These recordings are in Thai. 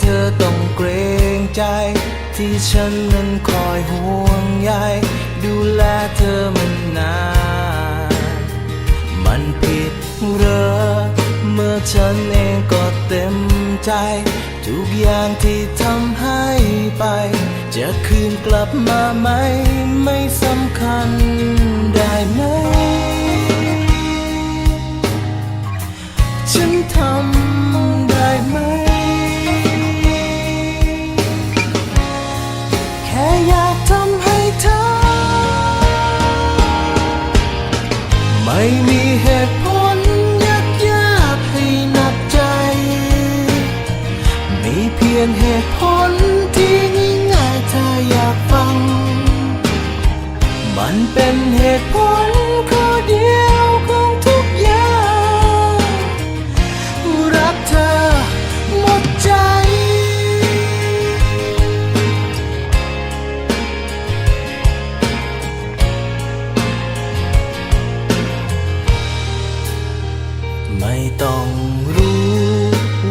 เธอต้องเกรงใจ ที่ฉันนั้นคอยห่วงใยดูแลเธอมันนานมันผิดเหรอเมื่อฉันเองก็เต็มใจ ทุกอย่างที่ทำให้ไป จะคืนกลับมาไหม ไม่สำคัญได้ไหม เพียงเหตุผลที่ง่ายๆถ้าอยากฟัง มันเป็นเหตุผลข้อเดียวของทุกอย่าง รักเธอหมดใจ ไม่ต้อง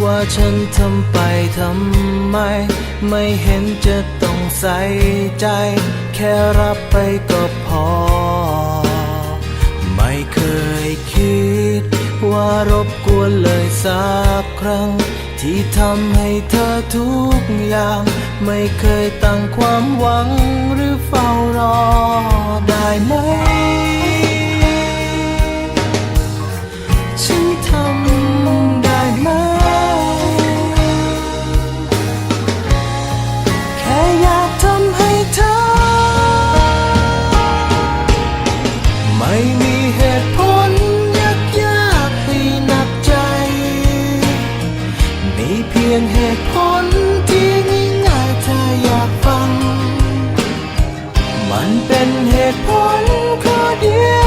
ว่าฉันทำไปทำไม ไม่เห็นจะต้องใส่ใจ แค่รับไปก็พอ ไม่เคยคิด ว่ารบกวนเลยสักครั้ง ที่ทำให้เธอทุกอย่าง ไม่เคยตั้งความหวังหรือเฝ้ารอได้ไหม พียงเหตุผลที่ง่ายๆเธออยากฟัง มันเป็นเหตุผลข้อเดียว